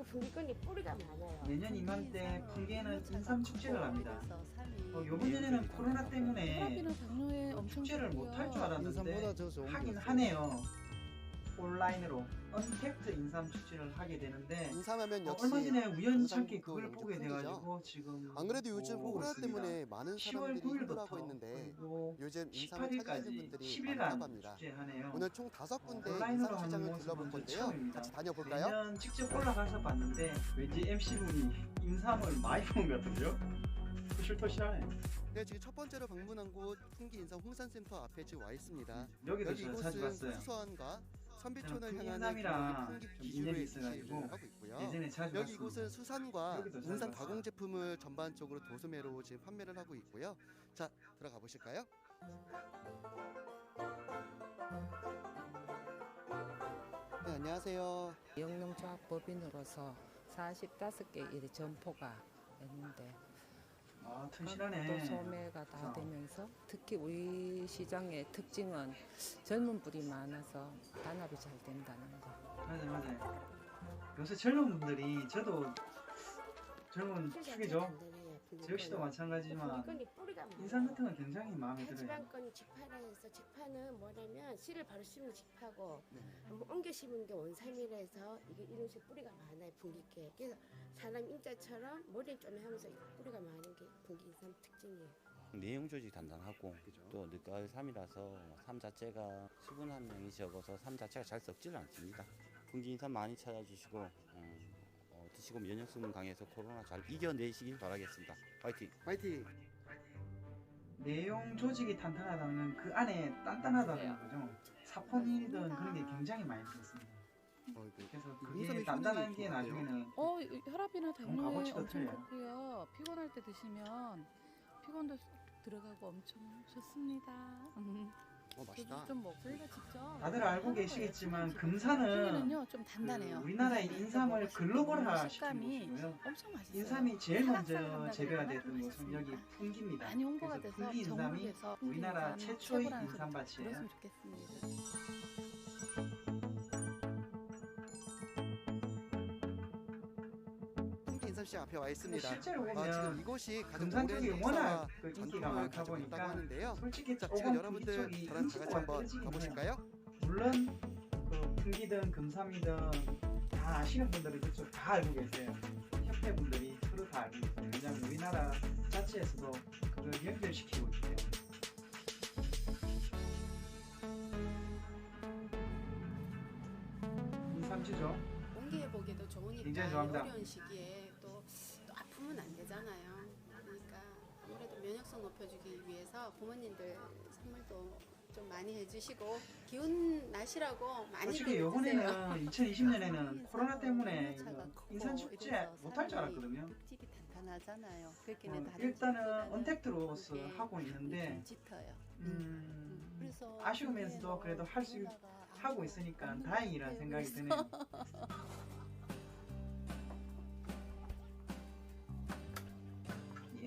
그 분기권이 뿌리가 많아요. 내년 이맘때 풍계에는 인삼 축제를 합니다. 어, 요번 네, 년에는 코로나 때문에 축제를 못 할 줄 알았는데 하긴 게 하네요. 온라인으로 언택트 인삼 축제를 하게 되는데 인삼하면 어, 역시 얼마 전에 우연찮게 영상도 그걸 보게 풍기죠. 돼가지고 지금 안 그래도 요즘 보고 코로나. 때문에 많은 10월 사람들이 힘들어하고 9일부터 있는데 요즘 인삼을 찾으시는 18일까지 분들이 많다고 10일간 합니다. 축제하네요. 오늘 총 다섯 군데 온라인으로 인삼 시장을 둘러볼 저 건데요. 처음입니다. 같이 다녀볼까요? 내년 직접 올라가서 봤는데 왠지 MC분이 인삼을 많이 본 것 같은데요? 싫어하네. 네, 지금 첫 번째로 방문한 곳 풍기 인삼 홍산센터 앞에 지금 와 있습니다. 여기도 여기 이곳은. 수서원과 선비촌을 향하는 비주류의 인연이 위치를 있어가지고 하고 있고요. 예전에 자주 여기. 이곳은 수산과 봤어요. 가공 제품을 전반적으로 도소매로 지금 판매를 하고 있고요. 자, 들어가 보실까요? 네, 안녕하세요. 영농조합법인으로서 45개 이 점포가 있는데 아, 또 튼실하네. 소매가 다 어. 되면서 특히 우리 시장의 특징은 젊은 분이 많아서 단합이 잘 된다는 거. 맞아요, 맞아요. 요새 젊은 분들이 저도 젊은 축이죠. 저 역시도 마찬가지지만 뿌리가 많아요. 인상 같은 건 굉장히 마음에 들어요. 하지만건이 직파라 해서 직파는 뭐냐면 씨를 바로 심으면 직파고 네. 한번 옮겨 심은 게 원삼이라 해서 이게 이런 식으로 뿌리가 많아요 분기께 그래서 사람 인자처럼 머리는 좀 하면서 뿌리가 많은 게 분기 인삼 특징이에요 내용 조직이 단단하고 그죠? 또 늦가을 삶이라서 삶 자체가 수분 함량이 적어서 삶 자체가 잘 썩지를 않습니다. 풍진인삼 많이 찾아주시고 어, 어, 드시고 면역성 강해서 코로나 잘 이겨내시길 바라겠습니다. 화이팅! 화이팅! 내용 조직이 탄탄하다는 건그 안에 단단하다는 거죠. 사포닌이든 그런 게 굉장히 많이 들었습니다. 그래서 그 그게 인삼의 단단한 게? 나중에는 어 혈압이나 당뇨에 엄청 틀려요. 좋고요. 피곤할 때 드시면 피곤도 들어가고 엄청 좋습니다. 음. 어, 맛있다. 좀 먹. 저희가 직접 다들 알고 하는 계시겠지만 거예요. 금산은 풍기는요 좀 단단해요. 그 우리나라의 네. 인삼을 때 글로벌화 식감이 시킨 곳이고요. 엄청 맛있어요. 인삼이 제일 먼저 재배가 됐던 곳은. 여기 풍기입니다. 많이 홍보가 그래서 돼서 풍기 인삼이 우리나라 최초의 인삼밭이에요. 들었으면 좋겠습니다. 인삼 시장 앞에 와 있습니다. 실제로 아, 보면 지금 이곳이 가장 금산 오랜 쪽이 역사와 워낙 그 인기가 전통을 많다 가지고 있다고 보니까 하는데요. 솔직히 자, 조금 지금 여러분들 쪽이 저랑 다 같이 한번. 가보실까요? 물론 그 풍기든 금삼이든 다 아시는 분들은 그쪽 다 알고 계세요. 협회 분들이 서로 다 알고 있어요. 왜냐하면 우리나라 자체에서도 그걸 연결시키고 있대요. 인삼주죠. 공기해 보기도 좋으니까 굉장히 좋아합니다. 어려운 시기에 되잖아요. 그러니까 아무래도 면역성 높여주기 위해서 부모님들 선물도 좀 많이 해주시고 기운 나시라고 많이 솔직히. 이번에는 2020년에는 인삼은 코로나 때문에 인삼 축제 못할 줄 알았거든요. 흙집이 탄탄하잖아요. 그렇게 어, 다른 일단은 언택트로서 그게 하고 있는데 좀 짙어요. 음, 그래서 아쉬우면서도 그래도 할 수 하고 있으니까 다행이라는 것 생각이. 드네요.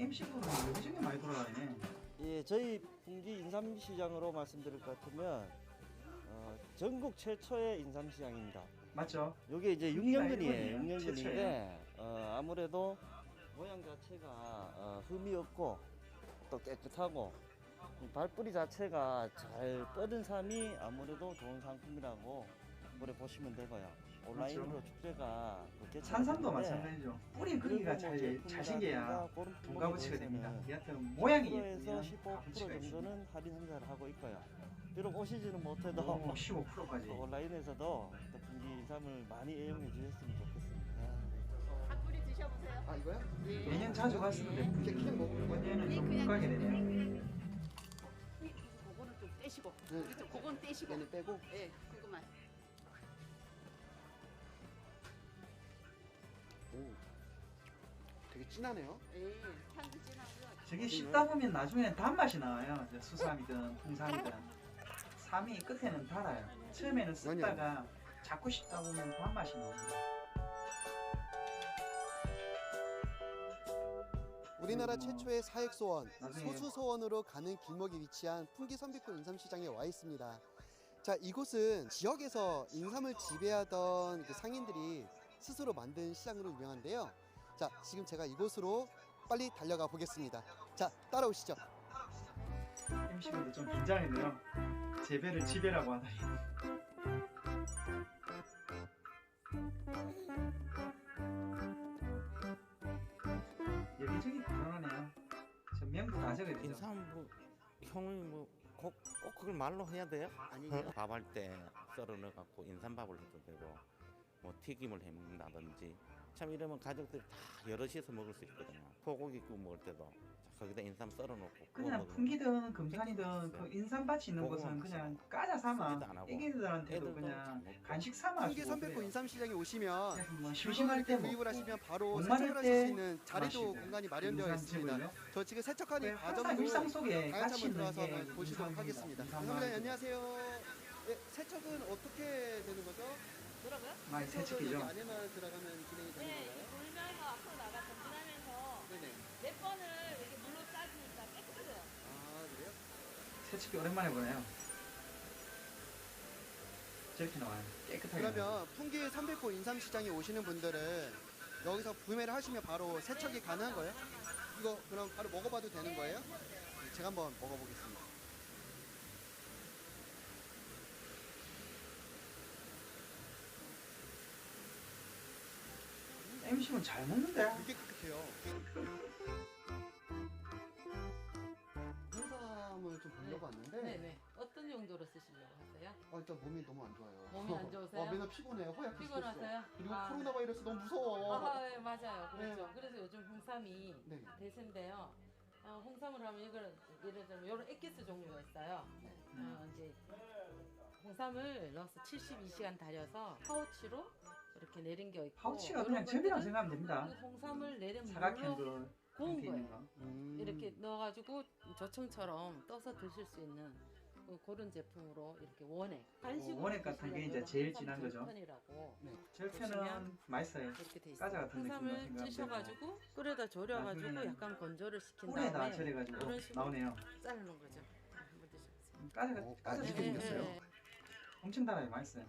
이 MC분은 여기저기 많이 돌아다니네. 예, 저희 풍기 인삼시장으로 말씀드릴 것 같으면 어, 전국 최초의 인삼시장입니다. 맞죠? 이게 이제 풍기가 6년근이에요. 일본이에요. 6년근인데 어, 아무래도 모양 자체가 어, 흠이 없고 또 깨끗하고 발뿌리 자체가 잘 뻗은 삶이 아무래도 좋은 상품이라고 그래 보시면 되고요. 온라인으로 그렇죠. 축제가 그렇게 산삼도 마찬가지죠. 뿌리 크기가 잘, 그리고 잘 생겨야 뭐 돈값어치가 품목에 됩니다. 여하튼 모양이 10%에서 예쁘면 15% 값어치가 있습니다. 정도는 할인 행사를 하고 있고요. 비록 오시지는 못해도 오, 15%까지. 또 온라인에서도 또 분기 인삼을 많이 애용해 주셨으면 좋겠습니다. 닭뿌리 드셔보세요. 아, 이거요? 매년 자주 갔었는데 이렇게 그냥 먹으면 이번에는 네, 좀 그냥 못 가게 되네요. 그거는 좀 떼시고, 네. 그죠? 그건 떼시고, 얘는 빼고 예, 그거만. 오, 되게 진하네요. 예, 향도 진하고요. 저게 씹다 보면 나중에는 단맛이 나와요. 저 수삼이든 홍삼이든. 삼이 끝에는 달아요. 처음에는 씹다가 자꾸 씹다 보면 단맛이 나옵니다. 우리나라 최초의 사액소원, 나중에- 소수소원으로 가는 길목에 위치한 풍기 선비꾼 인삼시장에 와 있습니다. 자, 이곳은 지역에서 인삼을 지배하던 그 상인들이 스스로 만든 시장으로 유명한데요. 자, 지금 제가 이곳으로 빨리 달려가 보겠습니다. 자, 따라오시죠. MC분도 좀 긴장했네요. 재배를 지배라고 하다니. 여기저기 불안하네요. 저 명부 다 적어야 되죠. 인삼 뭐 형이 뭐꼭 꼭 그걸 말로 해야 돼요? 아니요. 밥할 때 썰어 넣어 갖고 인삼밥을 해도 되고 뭐 튀김을 해 먹는다든지 참 이러면 가족들이 다 여럿이서 먹을 수 있거든요. 소고기 구워 먹을 때도 자, 거기다 인삼 썰어 놓고 그냥 풍기든 금산이든 그 인삼밭이 있는 곳은. 그냥 까자 삼아. 애기들한테도 그냥. 간식 삼아 풍기 그래요. 인삼시장에 오시면 뭐 심심할 때 구입을 하시면 바로 목 세척을 하실 때수 있는 자리도 공간이 마련되어 있습니다. 저 지금 세척하는 네, 과정도 일상 속에 같이 한번 한번 보시도록. 하겠습니다. 선생님. 안녕하세요. 네, 세척은 어떻게 되는 거죠? 많이 세척은 세척이죠. 여기 안에만 들어가면 진행이 되는 네, 건가요? 돌면서 앞으로 나가 전진하면서 네네. 몇 번을 이렇게 물로 싸주니까 깨끗해져요. 아 그래요? 세척기 오랜만에 보네요. 저렇게 나와요. 깨끗하게. 나와요. 그러면 풍기 300호 인삼시장에 오시는 분들은 여기서 구매를 하시면 바로 세척이 가능한 거예요? 이거 그럼 바로 먹어봐도 되는 거예요? 네, 제가 한번 먹어보겠습니다. MC는 잘 먹는데. 되게 깨끗해요. 인삼을 좀 보려고 왔는데 네네. 어떤 용도로 쓰시려고 하세요? 아, 일단 몸이 너무 안 좋아요. 몸이 안 좋으세요? 어, 맨날 피곤해요. 허약해 피곤하세요? 그리고 아. 코로나 바이러스 너무 무서워. 아, 네, 맞아요. 그렇죠. 네. 그래서 요즘 홍삼이 네. 대세인데요. 어, 홍삼을 하면 이걸 예를 들면 이런 엑기스 종류가 있어요. 어, 이제 홍삼을 넣어서 72시간 달여서 파우치로 이렇게 내린 게 있고 파우치가 그냥 즙이라고 생각하면 됩니다. 그 홍삼을 내린 사각형 물로 그 있는 거예요. 거. 음. 이렇게 넣어가지고 조청처럼 떠서 드실 수 있는 그- 그런 제품으로 이렇게 원액 간식으로 어, 원액 같은 게 이제 드시려면 제일 진한 거죠. 절편이라고 절편은 보시면 맛있어요. 이렇게 돼 있어요. 까자 같은 느낌으로 홍삼을 생각하면 찌셔가지고 끓여다 졸여가지고 나중에는 약간 건조를 시킨 꿀에다 다음에 절여가지고 이런 식으로 나오네요. 자르는 거죠. 한번 드셔보세요. 까자 어, 까자 아, 이렇게 네, 생겼어요. 네, 네. 엄청 달아요. 맛있어요.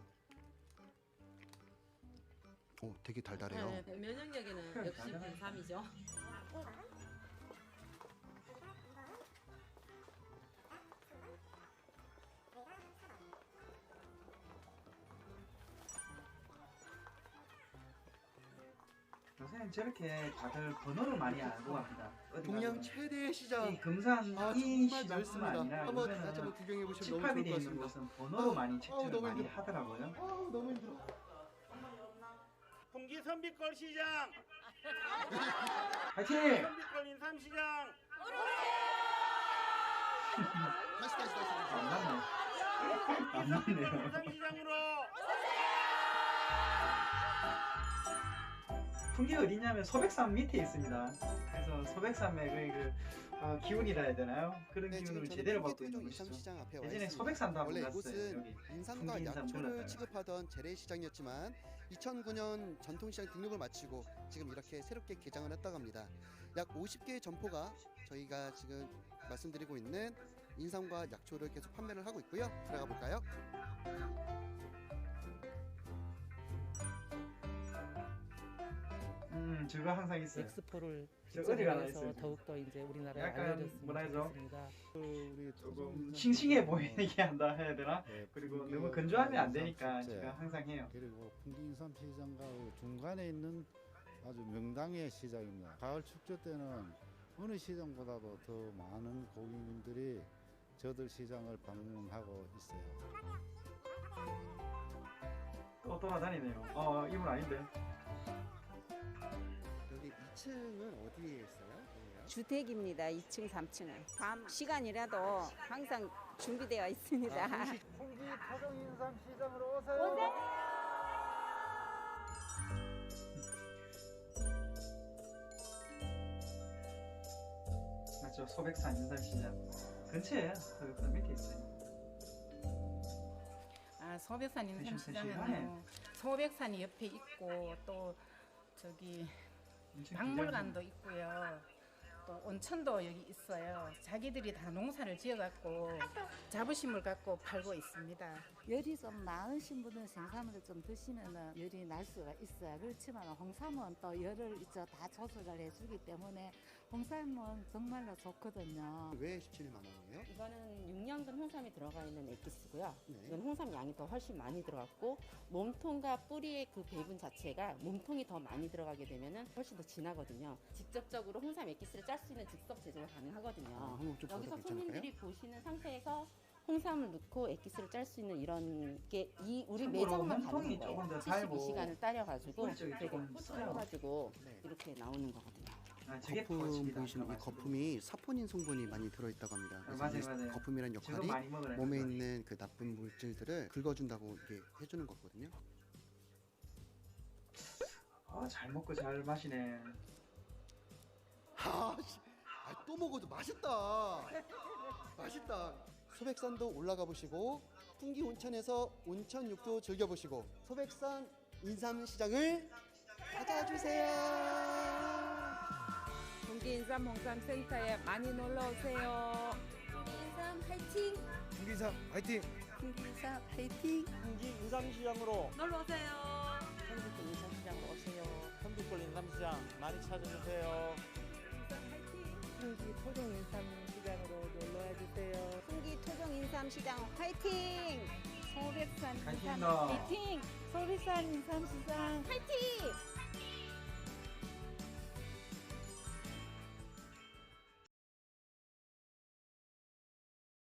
오, 되게 달달해요. 네, 네. 면역력에는 그래, 역시. 홍삼이죠. 요새는 저렇게 다들 번호를 많이 알고 갑니다. 어디 동양. 최대의 시장. 이 금산 아, 이 정말 시장뿐만 넓습니다. 아니라 한번 다시 한번 구경해 보시면 너무 집합이 좋을 되어 것 있는 같습니다. 곳은 번호로 아우, 많이 아우, 책정을 너무 많이 힘들어. 하더라고요. 아우, 너무 힘들어. 풍기 선비골 시장, 파이팅! 선비골 인 삼시장. 다시 다시 다시. 안 맞네. 안 맞네요. 인삼시장으로. 풍기가 어디냐면 소백산 밑에 있습니다. 그래서 소백산맥의 그 어, 기운이라 해야 되나요? 그런 네, 지금 기운을 저는 제대로 받고 있는 곳이죠. 인삼시장 앞에 와 예전에 있습니다. 소백산도 한번 원래 갔어요. 이곳은 여기 인삼과 풍기 인삼 약초를. 취급하던 재래시장이었지만 2009년 전통시장 등록을 마치고 지금 이렇게 새롭게 개장을 했다고 합니다. 약 50개의 점포가 저희가 지금 말씀드리고 있는 인삼과 약초를 계속 판매를 하고 있고요. 들어가 볼까요? 음, 저거 항상 있어요. 엑스포를 저 어디 가나 있어요. 지금. 더욱 더 이제 우리나라에 약간 알려졌으면 뭐라 해야죠? 좋겠습니다. 조금 싱싱해 보이게 한다 해야 되나? 네, 그리고 너무 건조하면 안 되니까 축제, 제가 항상 해요. 그리고 풍기인삼 시장과 그 중간에 있는 아주 명당의 시장입니다. 가을 축제 때는 어느 시장보다도 더 많은 고객님들이 저들 시장을 방문하고 있어요. 또 돌아다니네요. 어, 이분 아닌데. 여기 2층은 어디에 있어요? 여기요? 주택입니다. 2층, 3층은. 밤 시간이라도 항상 준비되어 있습니다. 아, 풍기 토종 인삼 시장으로 오세요. 맞죠? 소백산 인삼시장 근처에 소백산 밑에 있어요. 아, 소백산 인삼시장은. 뭐 소백산이 옆에 있고 또 저기 박물관도 있고요. 또 온천도 여기 있어요. 자기들이 다 농사를 지어갖고 자부심을 갖고 팔고 있습니다. 열이 좀 많으신 분은 생산을 좀 드시면은 열이 날 수가 있어요. 그렇지만 홍삼은 또 열을 이제 다 조절을 해주기 때문에 홍삼은 정말로 좋거든요. 왜 17만 원이에요? 이거는 육년근 홍삼이 들어가 있는 액기스고요. 네. 이건 홍삼 양이 더 훨씬 많이 들어갔고 몸통과 뿌리의 그 배분 자체가 몸통이 더 많이 들어가게 되면은 훨씬 더 진하거든요. 직접적으로 홍삼 액기스를 짤 수 있는 즉석 제조가 가능하거든요. 아, 한번 좀 여기서 괜찮을까요? 손님들이 보시는 상태에서 홍삼을 넣고 액기스를 짤 수 있는 이런 게 이 우리 매장만 가는 거예요. 달고 72시간을 따려가지고 되게 써요. 뿌려가지고 네. 이렇게 나오는 거거든요. 아, 저게 거품. 보시는 이 거품이 사포닌 성분이 많이 들어있다고 합니다. 아, 그래서 맞아요, 이 맞아요. 거품이란 저거 역할이 먹으라는 몸에 거죠. 있는 그 나쁜 물질들을 긁어준다고 이게 해주는 거거든요. 아, 잘 먹고 잘 마시네. 하, 씨. 아, 또 먹어도 맛있다. 맛있다. 소백산도 올라가 보시고 풍기 온천에서 온천 육도 즐겨 보시고 소백산 인삼시장을 찾아주세요. 동기 인삼 홍삼 센터에 많이 놀러 오세요. 인삼 화이팅! 풍기인삼 화이팅! 인삼 화이팅! 풍기 인삼시장으로 놀러 오세요. 한국 인삼시장으로 오세요. 현북골 인삼시장 많이 찾아주세요. 풍기 토종 인삼 시장으로 놀러 와주세요. 풍기 토종 인삼 시장 화이팅! 소백산 인삼 가신다. 화이팅! 소백산 인삼 시장 화이팅!